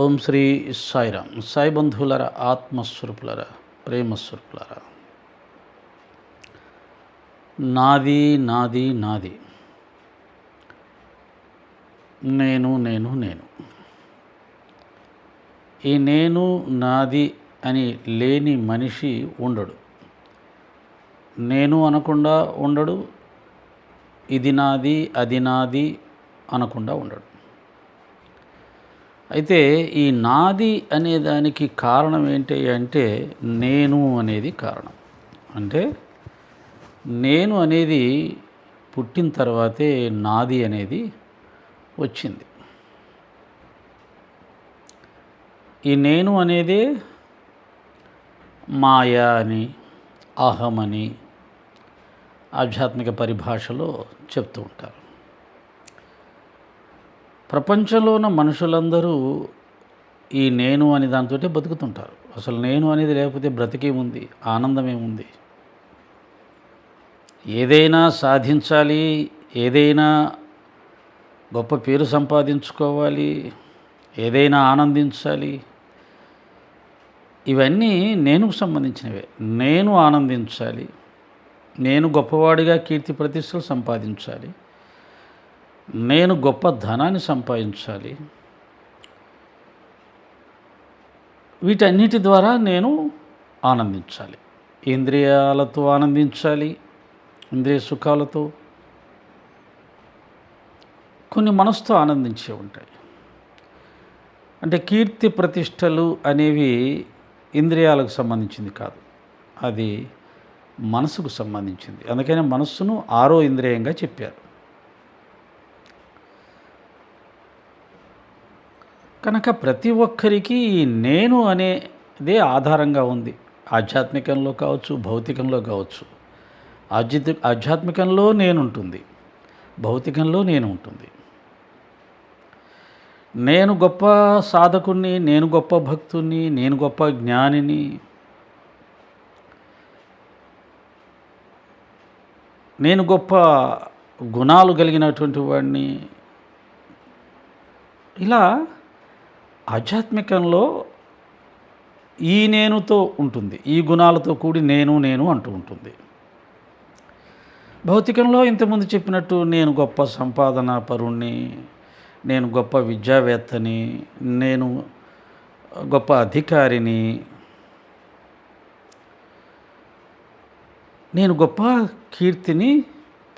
ఓం శ్రీ సాయిరామ్. సాయి బంధువులర ఆత్మస్వరూపులర ప్రేమస్వరూపులర. నాది నాది నాది. నేను నేను నేను. ఈ నేను నాది అని లేని మనిషి ఉండడు. నేను అనకుండా ఉండడు. ఇది నాది అది నాది అనకుండా ఉండడు. అయితే ఈ నాది అనే దానికి కారణం ఏంటి అంటే నేను అనేది కారణం. అంటే నేను అనేది పుట్టిన తర్వాతే నాది అనేది వచ్చింది. ఈ నేను అనేది మాయ అని అహం అని ఆధ్యాత్మిక పరిభాషలో చెప్తూ ఉంటారు. ప్రపంచంలో ఉన్న మనుషులందరూ ఈ నేను అనే దాంతో బతుకుతుంటారు. అసలు నేను అనేది లేకపోతే బ్రతికేముంది? ఆనందమేముంది? ఏదైనా సాధించాలి ఏదైనా గొప్ప పేరు సంపాదించుకోవాలి ఏదైనా ఆనందించాలి. ఇవన్నీ నేనుకు సంబంధించినవే. నేను ఆనందించాలి నేను గొప్పవాడిగా కీర్తి ప్రతిష్టలు సంపాదించాలి నేను గొప్ప ధనాన్ని సంపాదించాలి. వీటన్నిటి ద్వారా నేను ఆనందించాలి. ఇంద్రియాలతో ఆనందించాలి ఇంద్రియ సుఖాలతో. కొన్ని మనసుతో ఆనందించే ఉంటాయి. అంటే కీర్తి ప్రతిష్టలు అనేవి ఇంద్రియాలకు సంబంధించింది కాదు. అది మనసుకు సంబంధించింది. అందుకని మనస్సును ఆరో ఇంద్రియంగా చెప్పారు. కనుక ప్రతి ఒక్కరికి ఈ నేను అనేదే ఆధారంగా ఉంది. ఆధ్యాత్మికంలో కావచ్చు భౌతికంలో కావచ్చు. ఆధ్యాత్మి ఆధ్యాత్మికంలో నేను ఉంటుంది భౌతికంలో నేను ఉంటుంది నేను గొప్ప సాధకుణ్ణి నేను గొప్ప భక్తుణ్ణి నేను గొప్ప జ్ఞానిని నేను గొప్ప గుణాలు కలిగినటువంటి వాడిని ఇలా ఆధ్యాత్మికంలో ఈ నేనుతో ఉంటుంది. ఈ గుణాలతో కూడి నేను నేను అంటూ ఉంటుంది. భౌతికంలో ఇంతకుముందు చెప్పినట్టు నేను గొప్ప సంపాదన పరుణ్ణి నేను గొప్ప విద్యావేత్తని నేను గొప్ప అధికారిని నేను గొప్ప కీర్తిని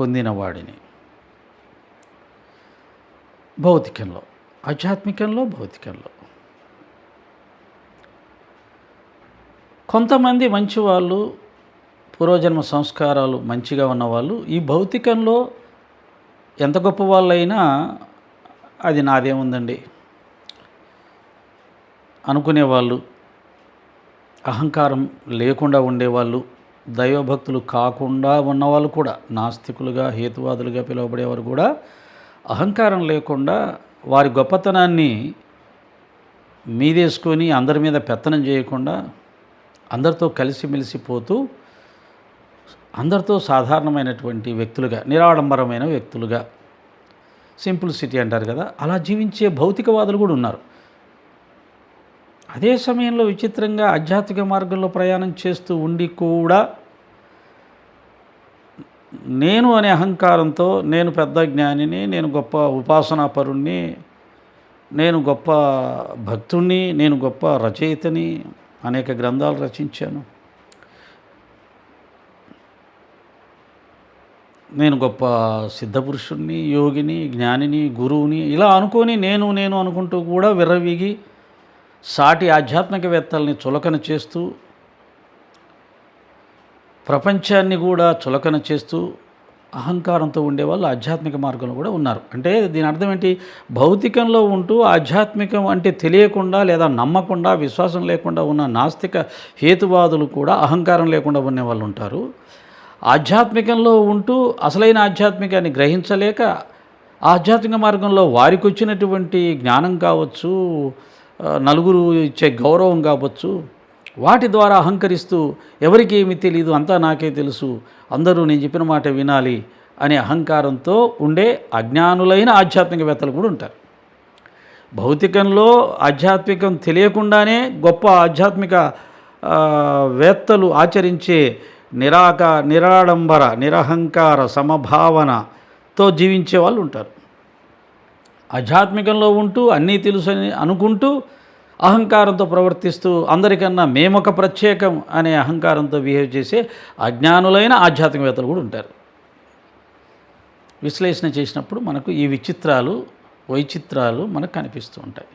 పొందినవాడిని. భౌతికంలో. ఆధ్యాత్మికంలో భౌతికంలో. కొంతమంది మంచి వాళ్ళు పూర్వజన్మ సంస్కారాలు మంచిగా ఉన్నవాళ్ళు ఈ భౌతికంలో ఎంత గొప్ప వాళ్ళైనా అది నాదేముందండి అనుకునేవాళ్ళు అహంకారం లేకుండా ఉండేవాళ్ళు దైవభక్తులు కాకుండా ఉన్నవాళ్ళు కూడా నాస్తికులుగా హేతువాదులుగా పిలువబడేవారు కూడా అహంకారం లేకుండా వారి గొప్పతనాన్ని మీదేసుకొని అందరి మీద పెత్తనం చేయకుండా అందరితో కలిసిమెలిసిపోతూ అందరితో సాధారణమైనటువంటి వ్యక్తులుగా నిరాడంబరమైన వ్యక్తులుగా సింపుల్ సిటీ అంటారు కదా అలా జీవించే భౌతికవాదులు కూడా ఉన్నారు. అదే సమయంలో విచిత్రంగా ఆధ్యాత్మిక మార్గంలో ప్రయాణం చేస్తూ ఉండి కూడా నేను అనే అహంకారంతో నేను పెద్ద జ్ఞానిని నేను గొప్ప ఉపాసనాపరుణ్ణి నేను గొప్ప భక్తుణ్ణి నేను గొప్ప రచయితని అనేక గ్రంథాలు రచించాను. నేను గొప్ప సిద్ధపురుషుణ్ణి యోగిని జ్ఞానిని గురువుని ఇలా అనుకొని నేను నేను అనుకుంటూ కూడా విర్రవీగి సాటి ఆధ్యాత్మికవేత్తల్ని చులకన చేస్తూ ప్రపంచాన్ని కూడా చులకన చేస్తూ అహంకారంతో ఉండేవాళ్ళు ఆధ్యాత్మిక మార్గంలో కూడా ఉన్నారు. అంటే దీని అర్థం ఏంటి? భౌతికంలో ఉంటూ ఆధ్యాత్మికం అంటే తెలియకుండా లేదా నమ్మకుండా విశ్వాసం లేకుండా ఉన్న నాస్తిక హేతువాదులు కూడా అహంకారం లేకుండా ఉండే వాళ్ళు ఉంటారు. ఆధ్యాత్మికంలో ఉంటూ అసలైన ఆధ్యాత్మికాన్ని గ్రహించలేక ఆధ్యాత్మిక మార్గంలో వారికి వచ్చినటువంటి జ్ఞానం కావచ్చు నలుగురు ఇచ్చే గౌరవం కావచ్చు వాటి ద్వారా అహంకరిస్తూ ఎవరికి ఏమి తెలియదు అంతా నాకే తెలుసు అందరూ నేను చెప్పిన మాట వినాలి అనే అహంకారంతో ఉండే అజ్ఞానులైన ఆధ్యాత్మికవేత్తలు కూడా ఉంటారు. భౌతికంలో ఆధ్యాత్మికం తెలియకుండానే గొప్ప ఆధ్యాత్మిక వేత్తలు ఆచరించే నిరాక నిరాడంబర నిరహంకార సమభావనతో జీవించే వాళ్ళు ఉంటారు. ఆధ్యాత్మికంలో ఉంటూ అన్నీ తెలుసు అని అనుకుంటూ అహంకారంతో ప్రవర్తిస్తూ అందరికన్నా మేమొక ప్రత్యేకం అనే అహంకారంతో బిహేవ్ చేసే అజ్ఞానులైన ఆధ్యాత్మికవేత్తలు కూడా ఉంటారు. విశ్లేషణ చేసినప్పుడు మనకు ఈ విచిత్రాలు వైచిత్రాలు మనకు కనిపిస్తూ ఉంటాయి.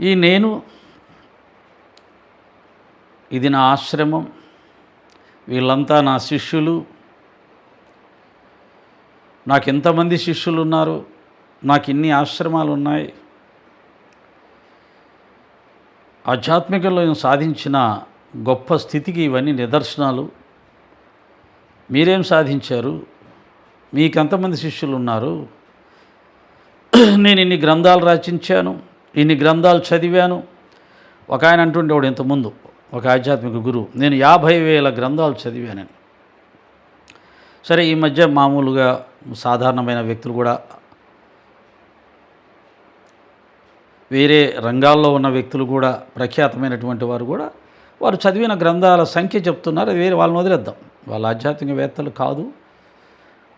ఈ నేను ఇది నా ఆశ్రమం వీళ్ళంతా నా శిష్యులు నాకు ఎంతమంది శిష్యులు ఉన్నారు నాకు ఇన్ని ఆశ్రమాలు ఉన్నాయి. ఆధ్యాత్మికంలో నేను సాధించిన గొప్ప స్థితికి ఇవన్నీ నిదర్శనాలు. మీరేం సాధించారు? మీకు ఎంతమంది శిష్యులు ఉన్నారు? నేను ఇన్ని గ్రంథాలు రచించాను ఇన్ని గ్రంథాలు చదివాను. ఒక ఆయన అంటుండేవాడు ఇంతకుముందు ఒక ఆధ్యాత్మిక గురువు నేను యాభై వేల గ్రంథాలు చదివానని. సరే ఈ మధ్య మామూలుగా సాధారణమైన వ్యక్తులు కూడా వేరే రంగాల్లో ఉన్న వ్యక్తులు కూడా ప్రఖ్యాతమైనటువంటి వారు కూడా వారు చదివిన గ్రంథాల సంఖ్య చెప్తున్నారు. వేరే వాళ్ళని వదిలేద్దాం. వాళ్ళ ఆధ్యాత్మికవేత్తలు కాదు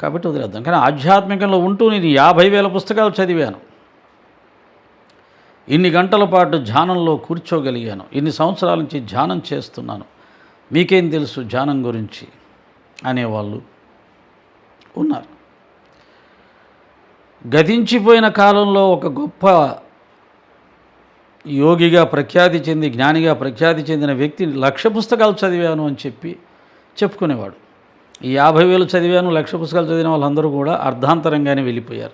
కాబట్టి వదిలేద్దాం. కానీ ఆధ్యాత్మికంలో ఉంటూ నేను యాభై వేల పుస్తకాలు చదివాను. ఇన్ని గంటల పాటు ధ్యానంలో కూర్చోగలిగాను. ఇన్ని సంవత్సరాల నుంచి ధ్యానం చేస్తున్నాను. మీకేం తెలుసు ధ్యానం గురించి? అనేవాళ్ళు ఉన్నారు. గతించిపోయిన కాలంలో ఒక గొప్ప యోగిగా ప్రఖ్యాతి చెంది జ్ఞానిగా ప్రఖ్యాతి చెందిన వ్యక్తి లక్ష పుస్తకాలు చదివాను అని చెప్పి చెప్పుకునేవాడు. ఈ యాభై వేలు చదివాను లక్ష పుస్తకాలు చదివిన వాళ్ళందరూ కూడా అర్ధాంతరంగానే వెళ్ళిపోయారు.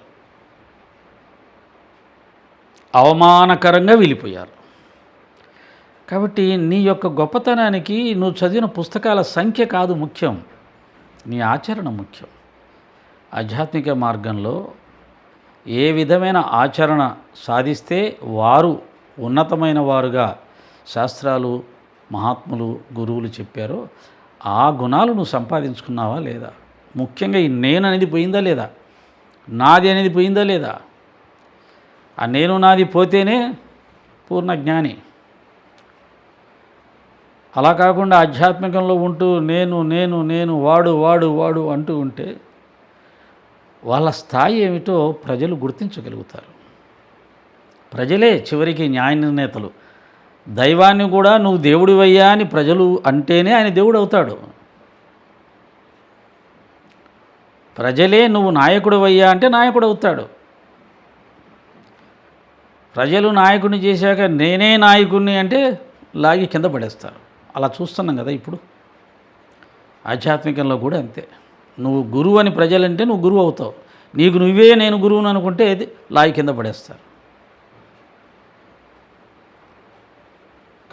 అవమానకరంగా వెళ్ళిపోయారు. కాబట్టి నీ యొక్క గొప్పతనానికి నువ్వు చదివిన పుస్తకాల సంఖ్య కాదు ముఖ్యం నీ ఆచరణ ముఖ్యం. ఆధ్యాత్మిక మార్గంలో ఏ విధమైన ఆచరణ సాధిస్తే వారు ఉన్నతమైన వారుగా శాస్త్రాలు మహాత్ములు గురువులు చెప్పారో ఆ గుణాలు నువ్వు సంపాదించుకున్నావా లేదా? ముఖ్యంగా ఈ నేను అనేది పోయిందా లేదా? నాది అనేది పోయిందా లేదా? ఆ నేను నాది పోతేనే పూర్ణ జ్ఞాని. అలా కాకుండా ఆధ్యాత్మికంలో ఉంటూ నేను నేను నేను వాడు వాడు వాడు అంటూ ఉంటే వాళ్ళ స్థాయి ఏమిటో ప్రజలు గుర్తించగలుగుతారు. ప్రజలే చివరికి న్యాయ నిర్ణేతలు. దైవాన్ని కూడా నువ్వు దేవుడివయ్యా అని ప్రజలు అంటేనే ఆయన దేవుడు అవుతాడు ప్రజలే నువ్వు నాయకుడివయ్యా అంటే నాయకుడు అవుతాడు ప్రజలు నాయకుడిని చేశాక నేనే నాయకుడిని అంటే లాగి కింద పడేస్తారు. అలా చూస్తున్నాం కదా ఇప్పుడు. ఆధ్యాత్మికంలో కూడా అంతే. నువ్వు గురువు అని ప్రజలంటే నువ్వు గురువు అవుతావు. నీకు నువ్వే నేను గురువును అనుకుంటే అది లాగి కింద పడేస్తారు.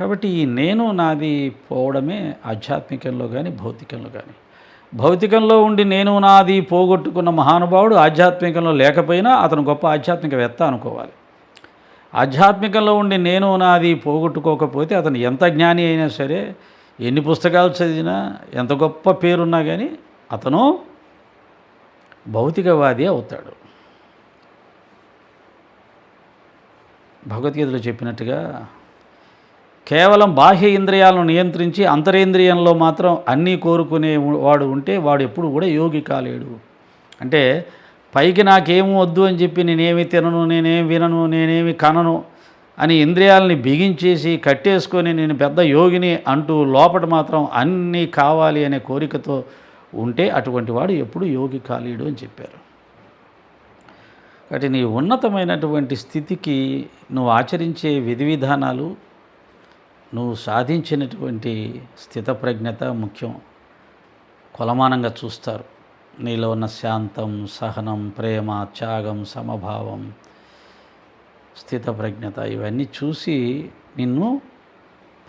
కాబట్టి ఈ నేను నాది పోవడమే ఆధ్యాత్మికంలో కానీ భౌతికంలో కానీ భౌతికంలో ఉండి నేను నాది పోగొట్టుకున్న మహానుభావుడు ఆధ్యాత్మికంలో లేకపోయినా అతను గొప్ప ఆధ్యాత్మికవేత్త అనుకోవాలి. ఆధ్యాత్మికంలో ఉండి నేను నాది పోగొట్టుకోకపోతే అతను ఎంత జ్ఞాని అయినా సరే ఎన్ని పుస్తకాలు చదివినా ఎంత గొప్ప పేరున్నా కానీ అతను భౌతికవాది అవుతాడు. భగవద్గీతలో చెప్పినట్టుగా కేవలం బాహ్య ఇంద్రియాలను నియంత్రించి అంతరేంద్రియంలో మాత్రం అన్నీ కోరుకునే వాడు ఉంటే వాడు ఎప్పుడు కూడా యోగి కాలేడు. అంటే పైకి నాకేమీ వద్దు అని చెప్పి నేనేమి తినను నేనేమి వినను నేనేమి కనను అని ఇంద్రియాలని బిగించేసి కట్టేసుకొని నేను పెద్ద యోగిని అంటూ లోపల మాత్రం అన్నీ కావాలి అనే కోరికతో ఉంటే అటువంటి వాడు ఎప్పుడు యోగి కాలేడు అని చెప్పారు. కాబట్టి నీ ఉన్నతమైనటువంటి స్థితికి నువ్వు ఆచరించే విధి విధానాలు నువ్వు సాధించినటువంటి స్థితప్రజ్ఞత ముఖ్యం. కొలమానంగా చూస్తారు. నీలో ఉన్న శాంతం సహనం ప్రేమ త్యాగం సమభావం స్థితప్రజ్ఞత ఇవన్నీ చూసి నిన్ను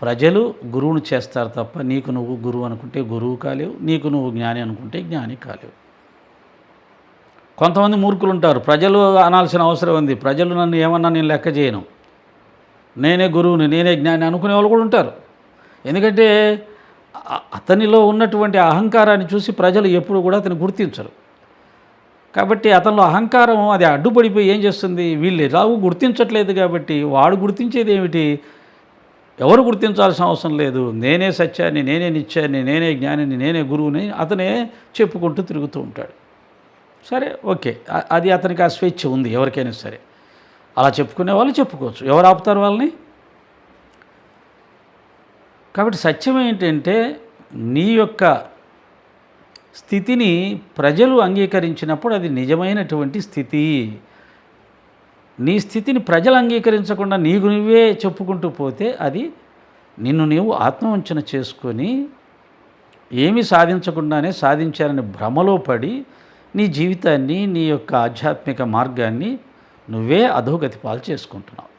ప్రజలు గురువును చేస్తారు తప్ప నీకు నువ్వు గురువు అనుకుంటే గురువు కాలేవు నీకు నువ్వు జ్ఞాని అనుకుంటే జ్ఞాని కాలేవు. కొంతమంది మూర్ఖులు ఉంటారు ప్రజలు అనాల్సిన అవసరం ఉంది. ప్రజలు నన్ను ఏమన్నా నేను లెక్క చేయను. నేనే గురువుని నేనే జ్ఞాని అనుకునే వాళ్ళు కూడా ఉంటారు. ఎందుకంటే అతనిలో ఉన్నటువంటి అహంకారాన్ని చూసి ప్రజలు ఎప్పుడు కూడా అతను గుర్తించరు. కాబట్టి అతనిలో అహంకారం అది అడ్డుపడిపోయి ఏం చేస్తుంది? వీళ్ళు ఎలాగూ గుర్తించట్లేదు కాబట్టి వాడు గుర్తించేది ఏమిటి? ఎవరు గుర్తించాల్సిన అవసరం లేదు. నేనే సత్యాన్ని నేనే నిత్యాన్ని నేనే జ్ఞానిని నేనే గురువుని అతనే చెప్పుకుంటూ తిరుగుతూ ఉంటాడు. సరే ఓకే. అది అతనికి ఆ స్వేచ్ఛ ఉంది ఎవరికైనా సరే. అలా చెప్పుకునే వాళ్ళు చెప్పుకోవచ్చు. ఎవరు ఆపుతారు వాళ్ళని? కాబట్టి సత్యం ఏంటంటే నీ యొక్క స్థితిని ప్రజలు అంగీకరించినప్పుడు అది నిజమైనటువంటి స్థితి. నీ స్థితిని ప్రజలు అంగీకరించకుండా నీకు నువ్వే చెప్పుకుంటూ పోతే అది నిన్ను నీవు ఆత్మవంచన చేసుకొని ఏమీ సాధించకుండానే సాధించారని భ్రమలో పడి నీ జీవితాన్ని నీ యొక్క ఆధ్యాత్మిక మార్గాన్ని నువ్వే అధోగతి పాలు చేసుకుంటున్నావు.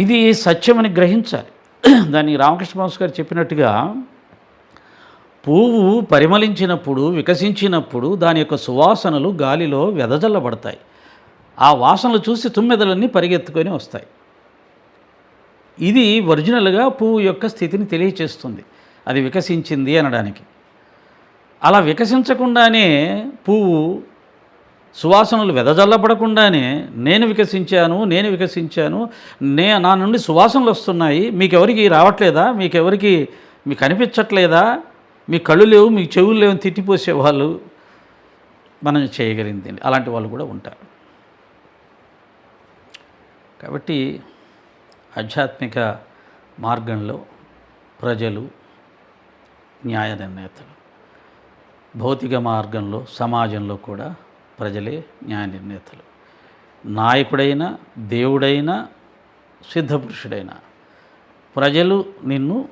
ఇది సత్యమని గ్రహించాలి. దాన్ని రామకృష్ణ మాస్ గారు చెప్పినట్టుగా పువ్వు పరిమళించినప్పుడు వికసించినప్పుడు దాని యొక్క సువాసనలు గాలిలో వెదజల్లబడతాయి. ఆ వాసనలు చూసి తుమ్మెదలన్నీ పరిగెత్తుకొని వస్తాయి. ఇది ఒరిజినల్గా పువ్వు యొక్క స్థితిని తెలియచేస్తుంది. అది వికసించింది అనడానికి. అలా వికసించకుండానే పువ్వు సువాసనలు వెదజల్లబడకుండానే నేను వికసించాను నేను వికసించాను నే నా నుండి సువాసనలు వస్తున్నాయి మీకెవరికి రావట్లేదా? మీకెవరికి మీకు కనిపించట్లేదా మీ కళ్ళు లేవు మీకు చెవులు లేవు తిట్టిపోసే వాళ్ళు మనం చేయగలిగింది అలాంటి వాళ్ళు కూడా ఉంటారు. కాబట్టి ఆధ్యాత్మిక మార్గంలో ప్రజలు న్యాయ నిర్ణేతలు భౌతిక మార్గంలో సమాజంలో కూడా ప్రజలే న్యాయ నిర్ణేతలు. నాయకుడైన దేవుడైన సిద్ధపురుషుడైన ప్రజలు నిన్ను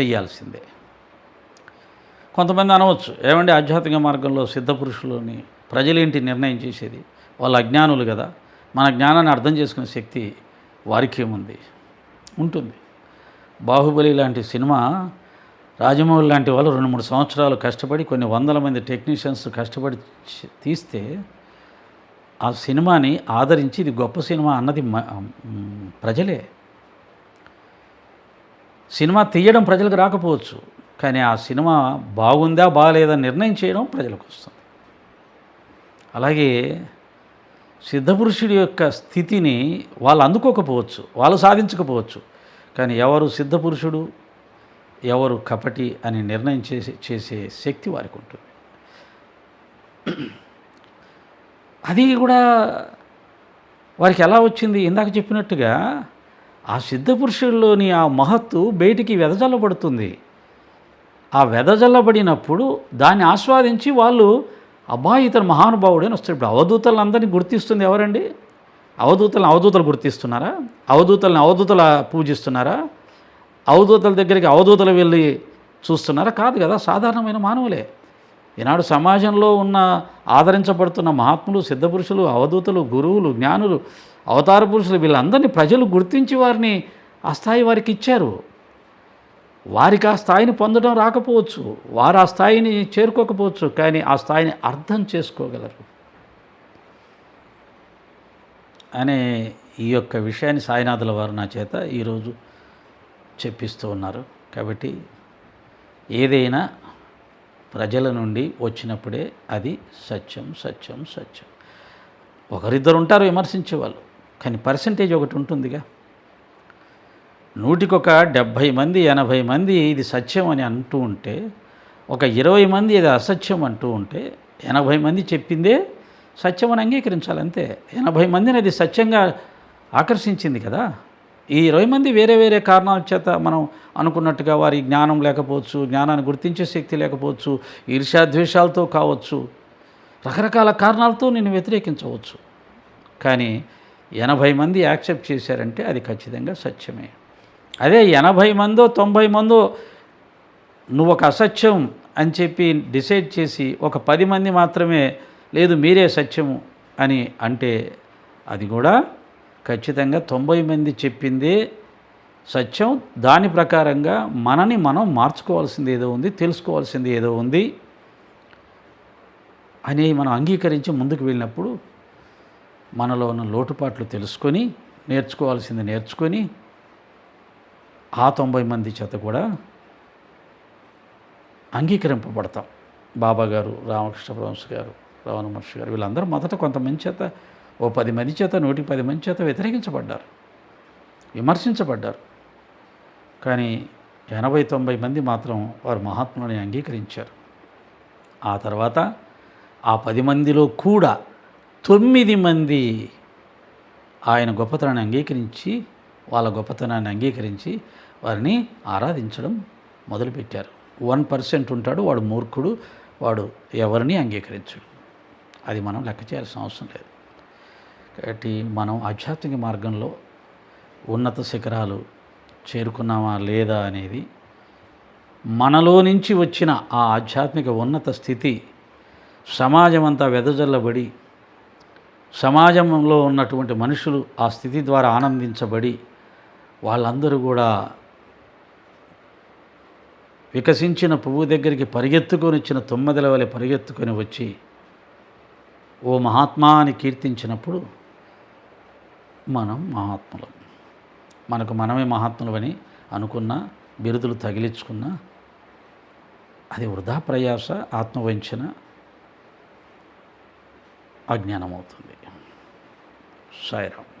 చెయ్యాల్సిందే. కొంతమంది అనవచ్చు ఏమంటే ఆధ్యాత్మిక మార్గంలో సిద్ధపురుషులని ప్రజలేంటి నిర్ణయం చేసేది? వాళ్ళు అజ్ఞానులు కదా. మన జ్ఞానాన్ని అర్థం చేసుకునే శక్తి వారికి ఏముంది ఉంటుంది. బాహుబలి లాంటి సినిమా రాజమౌళి లాంటి వాళ్ళు రెండు మూడు సంవత్సరాలు కష్టపడి కొన్ని వందల మంది టెక్నీషియన్స్ కష్టపడి తీస్తే ఆ సినిమాని ఆదరించి ఇది గొప్ప సినిమా అన్నది మ- ప్రజలే. సినిమా తీయడం ప్రజలకు రాకపోవచ్చు కానీ ఆ సినిమా బాగుందా బాగాలేదా నిర్ణయం చేయడం ప్రజలకు వస్తుంది. అలాగే సిద్ధపురుషుడి యొక్క స్థితిని వాళ్ళు అందుకోకపోవచ్చు వాళ్ళు సాధించకపోవచ్చు కానీ ఎవరు సిద్ధపురుషుడు? ఎవరు కపటి అని నిర్ణయం చేసే చేసే శక్తి వారికి ఉంటుంది. అది కూడా వారికి ఎలా వచ్చింది? ఇందాక చెప్పినట్టుగా ఆ సిద్ధపురుషుల్లోని ఆ మహత్తు బయటికి వెదజల్లబడుతుంది. ఆ వెదజల్లబడినప్పుడు దాన్ని ఆస్వాదించి వాళ్ళు అబ్బా ఇతను మహానుభావుడు అని వస్తాడు ఇప్పుడు అవధూతలందరినీ గుర్తిస్తుంది ఎవరండి? అవధూతలను అవధూతలు గుర్తిస్తున్నారా? అవధూతలను అవధూతల పూజిస్తున్నారా? అవధూతల దగ్గరికి అవధూతలు వెళ్ళి చూస్తున్నారా? కాదు కదా సాధారణమైన మానవులే. ఈనాడు సమాజంలో ఉన్న ఆదరించబడుతున్న మహాత్ములు సిద్ధపురుషులు అవధూతలు గురువులు జ్ఞానులు అవతార పురుషులు వీళ్ళందరినీ ప్రజలు గుర్తించి వారిని ఆ స్థాయి వారికి ఇచ్చారు. వారికి ఆ స్థాయిని పొందడం రాకపోవచ్చు. వారు ఆ స్థాయిని చేరుకోకపోవచ్చు కానీ ఆ స్థాయిని అర్థం చేసుకోగలరు. అనే ఈ యొక్క విషయాన్ని సాయినాథుల వారు నా చేత ఈరోజు చెప్పిస్తూ ఉన్నారు. కాబట్టి ఏదైనా ప్రజల నుండి వచ్చినప్పుడే అది సత్యం సత్యం సత్యం. ఒకరిద్దరు ఉంటారు విమర్శించే వాళ్ళు కానీ పర్సంటేజ్ ఒకటి ఉంటుందిగా. నూటికొక డెబ్భై మంది ఎనభై మంది ఇది సత్యం అని అంటూ ఉంటే ఒక ఇరవై మంది ఇది అసత్యం అంటూ ఉంటే ఎనభై మంది చెప్పిందే సత్యం అని అంగీకరించాలంతే. ఎనభై మందిని అది సత్యంగా ఆకర్షించింది కదా. ఈ ఇరవై మంది వేరే వేరే కారణాల చేత మనం అనుకున్నట్టుగా వారి జ్ఞానం లేకపోవచ్చు జ్ఞానాన్ని గుర్తించే శక్తి లేకపోవచ్చు ఈర్ష్యాద్వేషాలతో కావచ్చు రకరకాల కారణాలతో నేను వ్యతిరేకించవచ్చు. కానీ ఎనభై మంది యాక్సెప్ట్ చేశారంటే అది ఖచ్చితంగా సత్యమే. అదే ఎనభై మందో తొంభై మందో నువ్వు ఒక అసత్యం అని చెప్పి డిసైడ్ చేసి ఒక పది మంది మాత్రమే లేదు మీరే సత్యము అని అంటే అది కూడా ఖచ్చితంగా తొంభై మంది చెప్పింది సత్యం. దాని ప్రకారంగా మనని మనం మార్చుకోవాల్సింది ఏదో ఉంది తెలుసుకోవాల్సింది ఏదో ఉంది అని మనం అంగీకరించి ముందుకు వెళ్ళినప్పుడు మనలో ఉన్న లోటుపాట్లు తెలుసుకొని నేర్చుకోవాల్సింది నేర్చుకొని ఆ తొంభై మంది చేత కూడా అంగీకరింపబడతాం. బాబా గారు రామకృష్ణ పరమహంస గారు రావణ మహర్షి గారు వీళ్ళందరూ మొదట కొంతమంది చేత ఓ పది మంది చేత నూటి పది మంది చేత వ్యతిరేకించబడ్డారు. విమర్శించబడ్డారు. కానీ ఎనభై తొంభై మంది మాత్రం వారు మహాత్ముని అంగీకరించారు. ఆ తర్వాత ఆ పది మందిలో కూడా తొమ్మిది మంది ఆయన గొప్పతనాన్ని అంగీకరించి వాళ్ళ గొప్పతనాన్ని అంగీకరించి వారిని ఆరాధించడం మొదలుపెట్టారు. వన్ పర్సెంట్ ఉంటాడు వాడు మూర్ఖుడు వాడు ఎవరిని అంగీకరించడు. అది మనం లెక్క చేయాల్సిన అవసరం లేదు. కాబట్టి మనం ఆధ్యాత్మిక మార్గంలో ఉన్నత శిఖరాలు చేరుకున్నామా లేదా అనేది మనలో నుంచి వచ్చిన ఆ ఆధ్యాత్మిక ఉన్నత స్థితి సమాజం అంతా వెదజల్లబడి సమాజంలో ఉన్నటువంటి మనుషులు ఆ స్థితి ద్వారా ఆనందించబడి వాళ్ళందరూ కూడా వికసించిన పువ్వు దగ్గరికి పరిగెత్తుకొని వచ్చిన తొమ్మిదల వలె పరిగెత్తుకొని వచ్చి ఓ మహాత్మా అని కీర్తించినప్పుడు మనం మహాత్ములు. మనకు మనమే మహాత్ములవని అనుకున్న బిరుదులు తగిలించుకున్నా అది వృధా ప్రయాస ఆత్మవంచన అజ్ఞానం అవుతుంది సాయిరామ్.